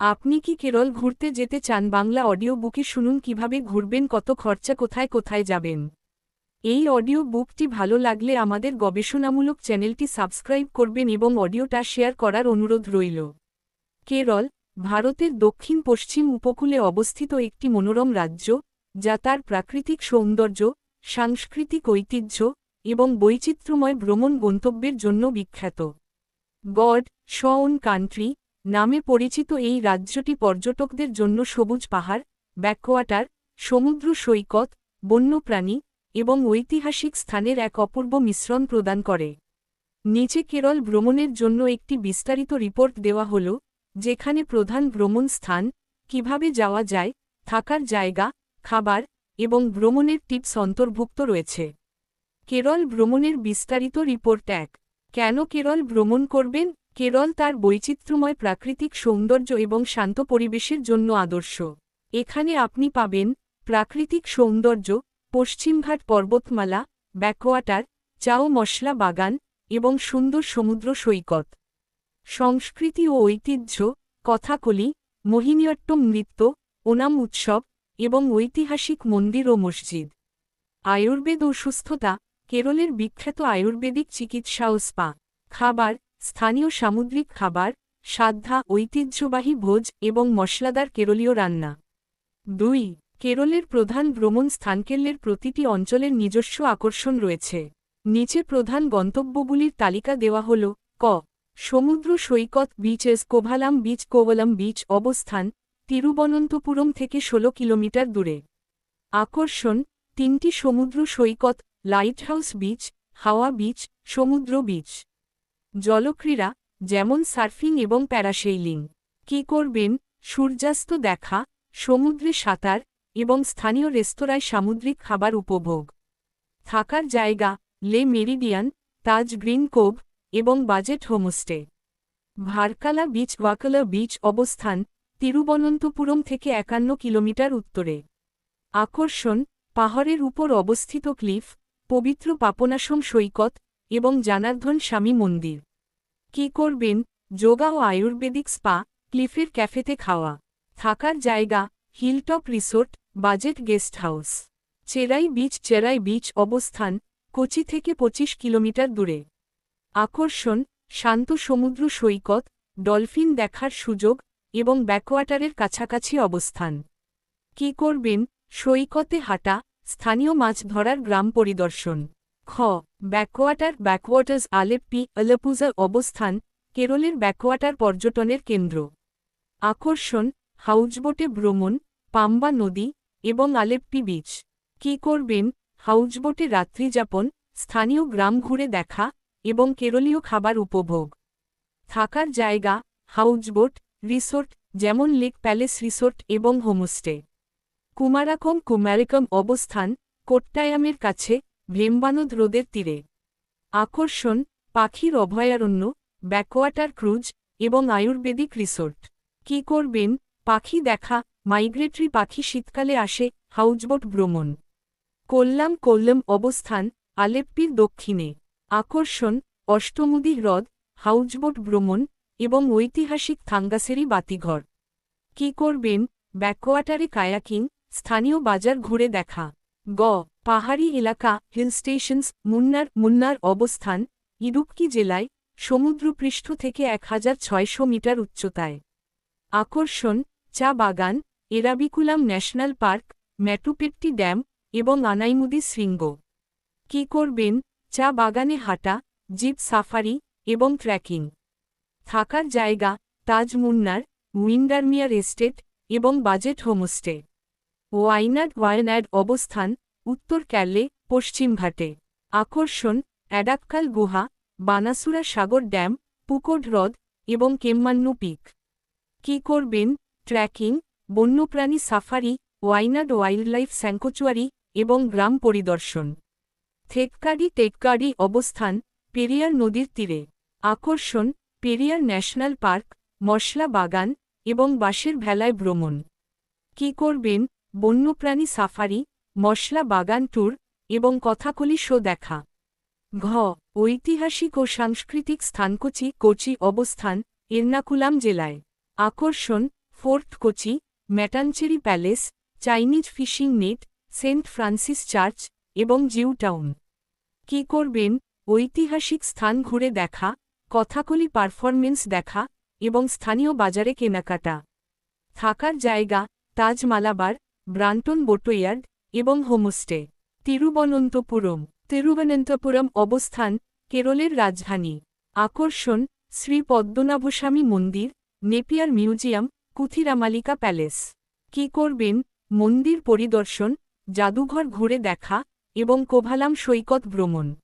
আপনি কি কেরল ঘুরতে যেতে চান? বাংলা অডিও বুকে শুনুন কীভাবে ঘুরবেন, কত খরচা, কোথায় কোথায় যাবেন? এই অডিও বুকটি ভালো লাগলে আমাদের গবেষণামূলক চ্যানেলটি সাবস্ক্রাইব করবেন এবং অডিওটা শেয়ার করার অনুরোধ রইল। কেরল, ভারতের দক্ষিণ পশ্চিম উপকূলে অবস্থিত একটি মনোরম রাজ্য, যা তার প্রাকৃতিক সৌন্দর্য, সাংস্কৃতিক ঐতিহ্য এবং বৈচিত্র্যময় ভ্রমণ গন্তব্যের জন্য বিখ্যাত। গড, শওন কান্ট্রি নামে পরিচিত এই রাজ্যটি পর্যটকদের জন্য সবুজ পাহাড়, ব্যাকওয়াটার, সমুদ্র সৈকত, বন্যপ্রাণী এবং ঐতিহাসিক স্থানের এক অপূর্ব মিশ্রণ প্রদান করে। নিচে কেরল ভ্রমণের জন্য একটি বিস্তারিত রিপোর্ট দেওয়া হল, যেখানে প্রধান ভ্রমণ স্থান, কীভাবে যাওয়া যায়, থাকার জায়গা, খাবার এবং ভ্রমণের টিপস অন্তর্ভুক্ত রয়েছে। কেরল ভ্রমণের বিস্তারিত রিপোর্ট এক, কেন কেরল ভ্রমণ করবেন? কেরল তার বৈচিত্র্যময় প্রাকৃতিক সৌন্দর্য এবং শান্ত পরিবেশের জন্য আদর্শ। এখানে আপনি পাবেন প্রাকৃতিক সৌন্দর্য, পশ্চিমঘাট পর্বতমালা, ব্যাকওয়াটার, চাও মশলা বাগান এবং সুন্দর সমুদ্র সৈকত। সংস্কৃতি ও ঐতিহ্য, কথাকলি, মোহিনীয়ট্টম নৃত্য, ওনাম উৎসব এবং ঐতিহাসিক মন্দির ও মসজিদ। আয়ুর্বেদ ও সুস্থতা, কেরলের বিখ্যাত আয়ুর্বেদিক চিকিৎসা ও স্পা। খাবার স্থানীয় সামুদ্রিক খাবার, সাধ্যা, ঐতিহ্যবাহী ভোজ এবং মশলাদার কেরলীয় রান্না। দুই, কেরলের প্রধান ভ্রমণ স্থানকেল্লের প্রতিটি অঞ্চলের নিজস্ব আকর্ষণ রয়েছে। নিচে প্রধান গন্তব্যগুলির তালিকা দেওয়া হল, ক, সমুদ্র সৈকত beaches Kovalam beach Kovalam beach অবস্থান, তিরুবনন্তপুরম থেকে ১৬ কিলোমিটার দূরে। আকর্ষণ, তিনটি সমুদ্র সৈকত lighthouse beach Hawa beach Samudra beach জলক্রীড়া, যেমন সার্ফিং এবং প্যারাসেইলিং কি করবেন? সূর্যাস্ত দেখা, সমুদ্রে সাঁতার এবং স্থানীয় রেস্তোরাঁয় সামুদ্রিক খাবার উপভোগ। থাকার জায়গা, Le Meridien, Taj green cove এবং budget homestay. Varkala beach, Varkala beach অবস্থান, তিরুবনন্তপুরম থেকে একান্ন কিলোমিটার উত্তরে। আকর্ষণ, পাহাড়ের উপর অবস্থিত ক্লিফ, পবিত্র পাপনাসম সৈকত এবং জানার্ধন স্বামী মন্দির। কি করবেন? যোগা ও আয়ুর্বেদিক স্পা, ক্লিফের ক্যাফেতে খাওয়া। থাকার জায়গা, hilltop resort, budget guest house. Cherai beach Cherai beach অবস্থান, কোচি থেকে ২৫ কিলোমিটার দূরে। আকর্ষণ, শান্ত সমুদ্র সৈকত, ডলফিন দেখার সুযোগ এবং ব্যাকওয়াটারের কাছাকাছি অবস্থান। কি করবেন? সৈকতে হাঁটা, স্থানীয় মাছ ধরার গ্রাম পরিদর্শন। খ, ব্যাকওয়াটার ব্যাকওয়াটার্স আলেপ্পি, আলেপুজা অবস্থান, কেরলের ব্যাকওয়াটার পর্যটনের কেন্দ্র। আকর্ষণ, হাউজবোটে ভ্রমণ, পাম্বা নদী এবং আলেপ্পি বিচ। কি করবেন? হাউজবোটে রাত্রিযাপন স্থানীয় গ্রাম ঘুরে দেখা এবং কেরলীয় খাবার উপভোগ। থাকার জায়গা, হাউজবোট, রিসোর্ট যেমন লেক প্যালেস রিসোর্ট এবং হোমস্টে। কুমারাকম কুমারিকম অবস্থান, কোট্টায়ামের কাছে ভেম্বানদ হ্রদের তীরে। আকর্ষণ, পাখির অভয়ারণ্য, ব্যাকওয়াটার ক্রুজ এবং আয়ুর্বেদিক রিসোর্ট। কি করবেন? পাখি দেখা, মাইগ্রেটরি পাখি শীতকালে আসে, হাউজবোট ভ্রমণ। কোল্লাম কোল্লাম অবস্থান, আলেপ্পির দক্ষিণে। আকর্ষণ, অষ্টমুদি হ্রদ, হাউজবোট ভ্রমণ এবং ঐতিহাসিক থাঙ্গাসেরি বাতিঘর। কি করবেন? ব্যাকওয়াটারে কায়াকিং, স্থানীয় বাজার ঘুরে দেখা। গ পাহাড়ি এলাকা হিল স্টেশনস মুন্নার মুন্নার অবস্থান, ইডুক্কি জেলায়, সমুদ্রপৃষ্ঠ থেকে এক হাজার ছয়শো মিটার উচ্চতায়। আকর্ষণ, চা বাগান, Eravikulam national park, Mattupetty dam এবং আনাইমুদি শৃঙ্গ। কি করবেন? চা বাগানে হাঁটা, জিপ সাফারি এবং ট্রেকিং। থাকার জায়গা, তাজ মুন্নার, উইন্ডারমিয়ার এস্টেট এবং বাজেট হোমস্টে। ওয়াইনাড ওয়ায়নাড অবস্থান উত্তর ক্যালে পশ্চিমঘাটে আকর্ষণ অ্যাডাক্কাল গুহা, বানাসুরা সাগর ড্যাম, পুকোড হ্রদ এবং কেম্মান্নু পিক। কি করবেন? ট্র্যাকিং, বন্যপ্রাণী সাফারি, ওয়াইনাড ওয়াইল্ডলাইফ স্যাঙ্কচুয়ারি এবং গ্রাম পরিদর্শন। থেককাডি টেককাডি অবস্থান, পেরিয়ার নদীর তীরে। আকর্ষণ, পেরিয়ার ন্যাশনাল পার্ক, মশলা বাগান এবং বাঁশের ভেলায় ভ্রমণ। কি করবেন? বন্যপ্রাণী সাফারি মশলা বাগান ট্যুর এবং কথাকলি শো দেখা। ঘ, ঐতিহাসিক ও সাংস্কৃতিক স্থান কোচি অবস্থান, এর্নাকুলাম জেলায়। আকর্ষণ, Fort Kochi, Mattancherry Palace, Chinese fishing net, Saint Francis Church এবং জিউ টাউন। কী করবেন? ঐতিহাসিক স্থান ঘুরে দেখা, কথাকলি পারফরমেন্স দেখা এবং স্থানীয় বাজারে কেনাকাটা। থাকার জায়গা তাজ মালাবার ব্রান্টন বোটোয়ার্ড এবং হোমস্টে। তিরুবনন্তপুরম। তিরুবনন্তপুরম অবস্থান কেরলের রাজধানী। আকর্ষণ, শ্রী পদ্মনাভস্বামী মন্দির, নেপিয়ার মিউজিয়াম, কুথিরামালিকা প্যালেস। কি করবেন? মন্দির পরিদর্শন, জাদুঘর ঘুরে দেখা এবং কোভালাম সৈকত ভ্রমণ।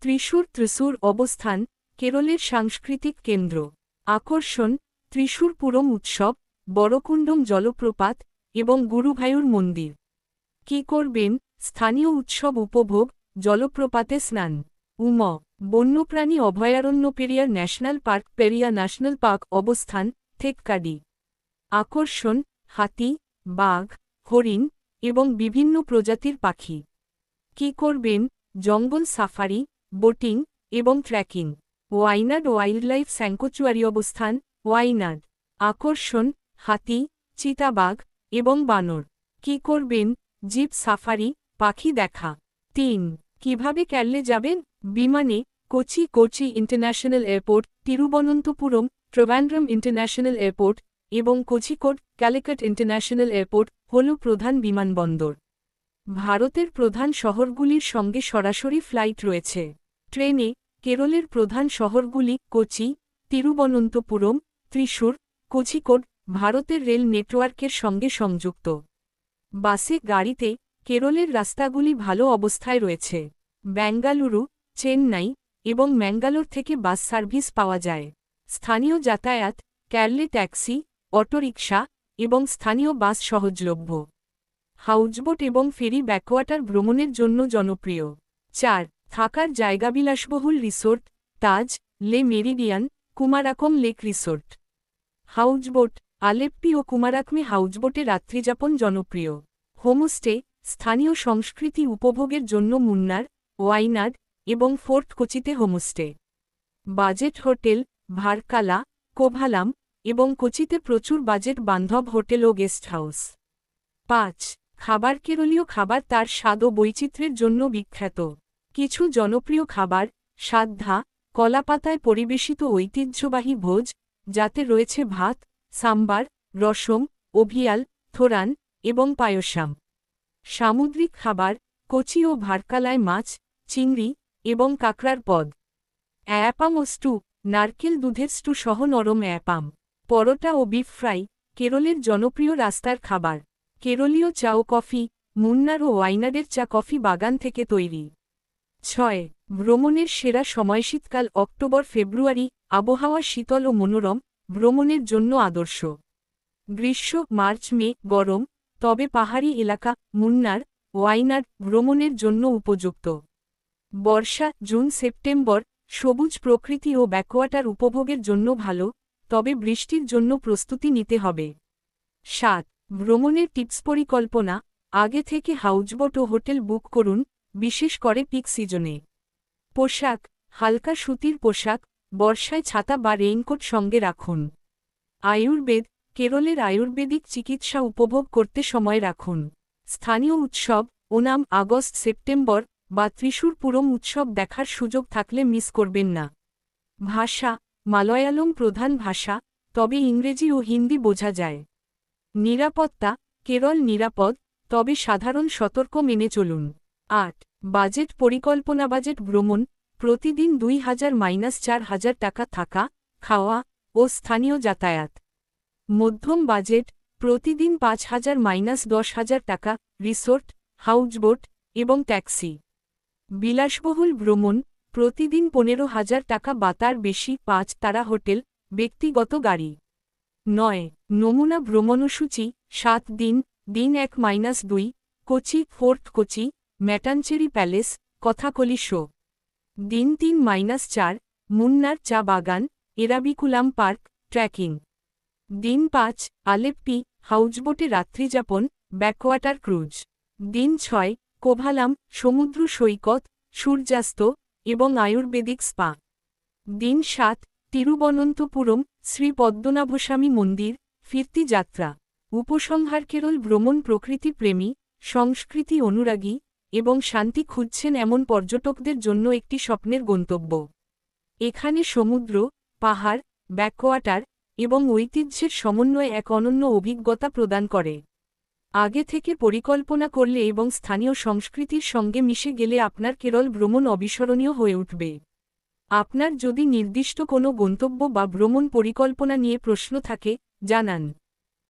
ত্রিশূর ত্রিশূর অবস্থান, কেরলের সাংস্কৃতিক কেন্দ্র। আকর্ষণ, ত্রিশূরপুরম উৎসব, বড়কুণ্ডম জলপ্রপাত এবং গুরুভায়ুর মন্দির। কি করবেন? স্থানীয় উৎসব উপভোগ, জলপ্রপাতে স্নান। উম, বন্যপ্রাণী অভয়ারণ্য Periyar National Park, Periyar National Park, অবস্থান থেক্কাডি আকর্ষণ, হাতি, বাঘ, হরিণ এবং বিভিন্ন প্রজাতির পাখি। কি করবেন? জঙ্গল সাফারি, বোটিং এবং ট্রেকিং। ওয়াইনাড ওয়াইল্ডলাইফ স্যাঙ্কচুয়ারি অবস্থান, ওয়াইনাড। আকর্ষণ, হাতি, চিতাবাঘ এবং বানর। কি করবেন? জিপ সাফারি, পাখি দেখা। তিন, কীভাবে ক্যারলে যাবেন? বিমানে, Kochi Kochi International Airport, Thiruvananthapuram Trivandrum International Airport এবং কোচিকোড, ক্যালিকট ইন্টারন্যাশনাল এয়ারপোর্ট হল প্রধান বিমানবন্দর। ভারতের প্রধান শহরগুলির সঙ্গে সরাসরি ফ্লাইট রয়েছে। ট্রেনে, কেরলের প্রধান শহরগুলি কোচি, তিরুবনন্তপুরম, ত্রিশূর কোঝিকোড ভারতের রেল নেটওয়ার্কের সঙ্গে সংযুক্ত। বাসে, গাড়িতে, কেরলের রাস্তাগুলি ভালো অবস্থায় রয়েছে। বেঙ্গালুরু, চেন্নাই এবং ম্যাঙ্গালোর থেকে বাস সার্ভিস পাওয়া যায়। স্থানীয় যাতায়াত ক্যারলে ট্যাক্সি, অটোরিকশা এবং স্থানীয় বাস সহজলভ্য। হাউজবোট এবং ফেরি ব্যাকওয়াটার ভ্রমণের জন্য জনপ্রিয়। চার, থাকার জায়গা বিলাসবহুল resort, Taj, Le Meridien, Kumarakom Lake Resort. Houseboat Alleppey ও কুমারাকমে হাউজবোটে রাত্রিযাপন জনপ্রিয়। হোমস্টে, স্থানীয় সংস্কৃতি উপভোগের জন্য মুন্নার ওয়াইনাড এবং fort কোচিতে homestay. Budget hotel, Varkala, Kovalam এবং কোচিতে প্রচুর বাজেট বান্ধব হোটেল ও গেস্ট হাউস। পাঁচ, খাবার কেরলীয় খাবার তার স্বাদ ও বৈচিত্র্যের জন্য বিখ্যাত। কিছু জনপ্রিয় খাবার সাদ্ধা কলাপাতায় পরিবেশিত ঐতিহ্যবাহী ভোজ, যাতে রয়েছে ভাত সাম্বার, রসম, অভিয়াল, থোরান এবং পায়সাম। সামুদ্রিক খাবার, কচি ও ভারকালায় মাছ, চিংড়ি এবং কাঁকড়ার পদ। অ্যাপাম ও স্টু, নারকেল দুধের স্টু সহ নরম অ্যাপাম। পরোটা ও বিফ ফ্রাই, কেরলের জনপ্রিয় রাস্তার খাবার। কেরলীয় চা ও কফি, মুন্নার ও ওয়াইনারের চা কফি বাগান থেকে তৈরি। ছয়, ভ্রমণের সেরা সময় শীতকাল অক্টোবর ফেব্রুয়ারি আবহাওয়া শীতল ও মনোরম ভ্রমণের জন্য আদর্শ। গ্রীষ্ম, মার্চ, মে, গরম, তবে পাহাড়ি এলাকা, মুন্নার, ওয়াইনার ভ্রমণের জন্য উপযুক্ত। বর্ষা, জুন, সেপ্টেম্বর, সবুজ প্রকৃতি ও ব্যাকওয়াটার উপভোগের জন্য ভালো, তবে বৃষ্টির জন্য প্রস্তুতি নিতে হবে। সাত, ভ্রমণের টিপস পরিকল্পনা, আগে থেকে হাউজবোট ও হোটেল বুক করুন, বিশেষ করে পিক সিজনে। পোশাক, হালকা সুতির পোশাক বর্ষায় ছাতা বা রেইনকোট সঙ্গে রাখুন। আয়ুর্বেদ, কেরলের আয়ুর্বেদিক চিকিৎসা উপভোগ করতে সময় রাখুন। স্থানীয় উৎসব, ওনাম, আগস্ট, সেপ্টেম্বর বা ত্রিশূরপুরম উৎসব দেখার সুযোগ থাকলে মিস করবেন না। ভাষা, মালয়ালম প্রধান ভাষা, তবে ইংরেজি ও হিন্দি বোঝা যায়। নিরাপত্তা, কেরল নিরাপদ, তবে সাধারণ সতর্ক মেনে চলুন। আট, বাজেট পরিকল্পনা, বাজেট ভ্রমণ প্রতিদিন দুই হাজার মাইনাস চার হাজার টাকা থাকা, খাওয়া ও স্থানীয় যাতায়াত। মধ্যম বাজেট, প্রতিদিন পাঁচ হাজার মাইনাস দশ হাজার টাকা, রিসোর্ট, হাউজবোট এবং ট্যাক্সি। বিলাসবহুল ভ্রমণ, প্রতিদিন পনেরো হাজার টাকা বা তার বেশি, পাঁচ তারা হোটেল, ব্যক্তিগত গাড়ি। নয়, নমুনা ভ্রমণসূচি, সাত দিন দিন এক মাইনাস দুই, Kochi, Fort Kochi, Mattancherry Palace, Kathakali show. দিন তিন মাইনাস চার, মুন্নার চা বাগান, এরাবিকুলাম পার্ক, ট্র্যাকিং। দিন পাঁচ, আলেপ্পি, হাউজবোটে রাত্রিযাপন, ব্যাকওয়াটার ক্রুজ। দিন ছয়, কোভালাম, সমুদ্র সৈকত, সূর্যাস্ত এবং আয়ুর্বেদিক স্পা। দিন সাত, তিরুবনন্তপুরম, শ্রী পদ্মনাভস্বামী মন্দির, ফিরতি যাত্রা। উপসংহার কেরল ভ্রমণ প্রকৃতি প্রেমী, সংস্কৃতি অনুরাগী এবং শান্তি খুঁজছেন এমন পর্যটকদের জন্য একটি স্বপ্নের গন্তব্য। এখানে সমুদ্র, পাহাড়, ব্যাকওয়াটার এবং ঐতিহ্যের সমন্বয় এক অনন্য অভিজ্ঞতা প্রদান করে। আগে থেকে পরিকল্পনা করলে এবং স্থানীয় সংস্কৃতির সঙ্গে মিশে গেলে আপনার কেরল ভ্রমণ অবিস্মরণীয় হয়ে উঠবে। আপনার যদি নির্দিষ্ট কোনো গন্তব্য বা ভ্রমণ পরিকল্পনা নিয়ে প্রশ্ন থাকে, জানান।